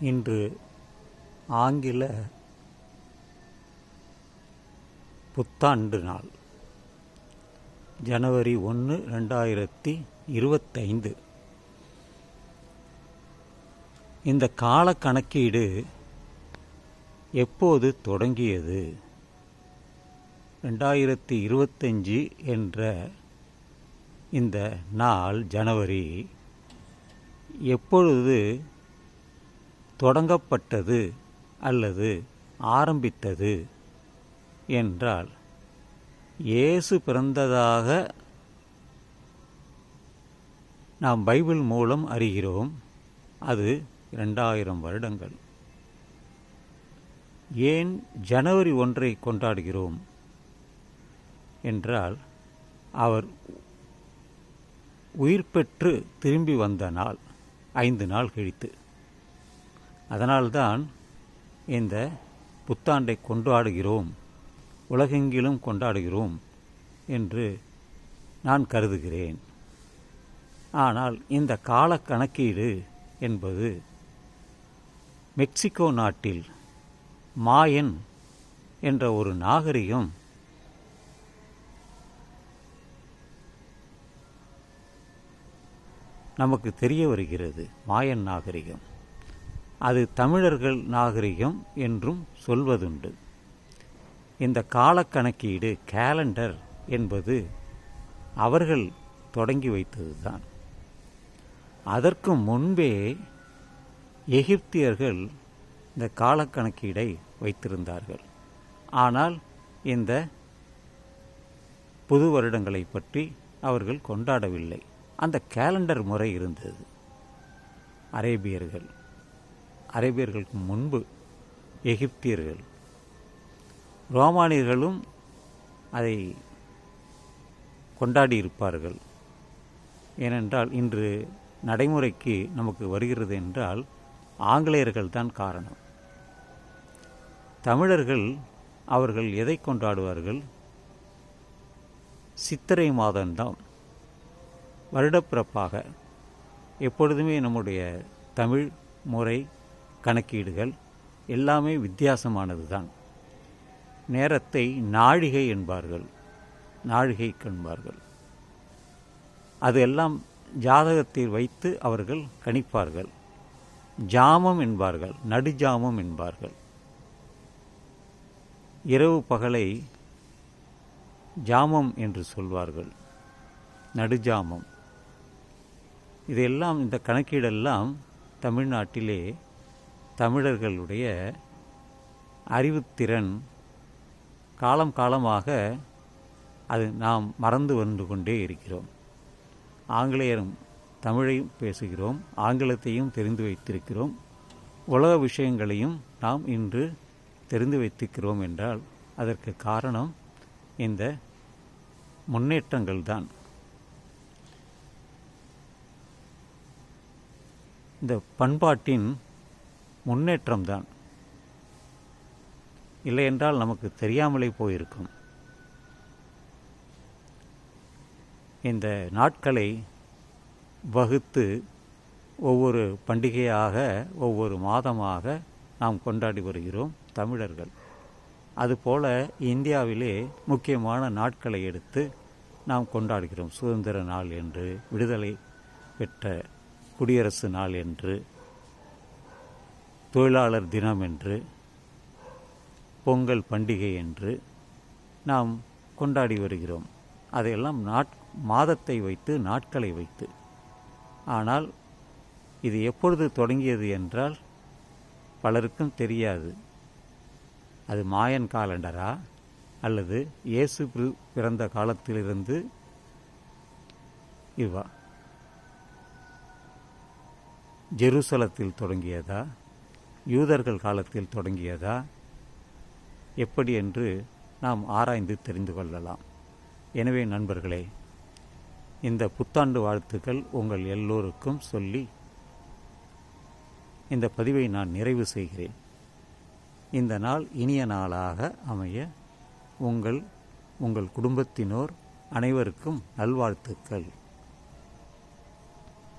இன்று ஆங்கில புத்தாண்டு நாள். ஜனவரி ஒன்று ரெண்டாயிரத்தி இருபத்தைந்து. இந்த கால கணக்கீடு எப்போது தொடங்கியது? ரெண்டாயிரத்தி இருபத்தஞ்சி என்ற இந்த நாள் ஜனவரி எப்பொழுது தொடங்கப்பட்டது அல்லது ஆரம்பித்தது என்றால் இயேசு பிறந்ததாக நாம் பைபிள் மூலம் அறிகிறோம். அது இரண்டாயிரம் வருடங்கள். ஏன் ஜனவரி ஒன்றை கொண்டாடுகிறோம்? என்றால் அவர் உயிர் பெற்று திரும்பி வந்த நாள் ஐந்து நாள் கழித்து. அதனால்தான் இந்த புத்தாண்டை கொண்டாடுகிறோம் உலகெங்கிலும் கொண்டாடுகிறோம் என்று நான் கருதுகிறேன். ஆனால் இந்த கால கணக்கீடு என்பது மெக்சிகோ நாட்டில் மாயன் என்ற ஒரு நாகரிகம் நமக்கு தெரிய வருகிறது மாயன் நாகரிகம். அது தமிழர்கள் நாகரிகம் என்றும் சொல்வதுண்டு. இந்த காலக்கணக்கீடு கேலண்டர் என்பது அவர்கள் தொடங்கி வைத்ததுதான். அதற்கு முன்பே எகிப்தியர்கள் இந்த காலக்கணக்கீடை வைத்திருந்தார்கள். ஆனால் இந்த புது வருடங்களை பற்றி அவர்கள் கொண்டாடவில்லை. அந்த கேலண்டர் முறை இருந்தது. அரேபியர்கள் அரேபியர்களுக்கு முன்பு எகிப்தியர்கள். ரோமானியர்களும் அதை கொண்டாடி இருப்பார்கள் ஏனென்றால் இன்று நடைமுறைக்கு நமக்கு வருகிறது என்றால் ஆங்கிலேயர்கள் தான் காரணம். தமிழர்கள் அவர்கள் எதை கொண்டாடுவார்கள்? சித்திரை மாதம்தான். வருடப்பிறப்பாக எப்பொழுதுமே நம்முடைய தமிழ் முறை கணக்கீடுகள் எல்லாமே வித்தியாசமானது தான் நேரத்தை நாழிகை என்பார்கள். நாழிகை கண்பார்கள். அது எல்லாம் ஜாதகத்தில் வைத்து அவர்கள் கணிப்பார்கள். ஜாமம் என்பார்கள். நடுஜாமம் என்பார்கள். இரவு பகலை ஜாமம் என்று சொல்வார்கள். நடுஜாமம். இதெல்லாம் இந்த கணக்கீடெல்லாம் தமிழ்நாட்டிலே தமிழர்களுடைய அறிவுத்திறன் காலம் காலமாக அது நாம் மறந்து வந்து கொண்டே இருக்கிறோம். ஆங்கிலேயரும் தமிழையும் பேசுகிறோம் ஆங்கிலத்தையும் தெரிந்து வைத்திருக்கிறோம். உலக விஷயங்களையும் நாம் இன்று தெரிந்து வைத்திருக்கிறோம் என்றால் அதற்கு காரணம் இந்த முன்னேற்றங்கள் தான் இந்த பண்பாட்டின் முன்னேற்றம்தான். இல்லையென்றால் நமக்கு தெரியாமலே போயிருக்கும். இந்த நாட்களை வகுத்து ஒவ்வொரு பண்டிகையாக ஒவ்வொரு மாதமாக நாம் கொண்டாடி வருகிறோம் தமிழர்கள். அதுபோல இந்தியாவிலே முக்கியமான நாட்களை எடுத்து நாம் கொண்டாடுகிறோம். சுதந்திர நாள் என்று விடுதலை பெற்ற குடியரசு நாள் என்று தொழிலாளர் தினம் என்று பொங்கல் பண்டிகை என்று நாம் கொண்டாடி வருகிறோம். அதையெல்லாம் நாட் மாதத்தை வைத்து நாட்களை வைத்து. ஆனால் இது எப்பொழுது தொடங்கியது என்றால் பலருக்கும் தெரியாது. அது மாயன் காலண்டரா? அல்லது இயேசு பிறந்த காலத்திலிருந்து இவா ஜெருசலத்தில் தொடங்கியதா? யூதர்கள் காலத்தில் தொடங்கியதா? எப்படி என்று நாம் ஆராய்ந்து தெரிந்து கொள்ளலாம். எனவே நண்பர்களே இந்த புத்தாண்டு வாழ்த்துக்கள் உங்கள் எல்லோருக்கும் சொல்லி இந்த பதிவை நான் நிறைவு செய்கிறேன். இந்த நாள் இனிய நாளாக அமைய உங்கள் உங்கள் குடும்பத்தினோர் அனைவருக்கும் நல்வாழ்த்துக்கள்.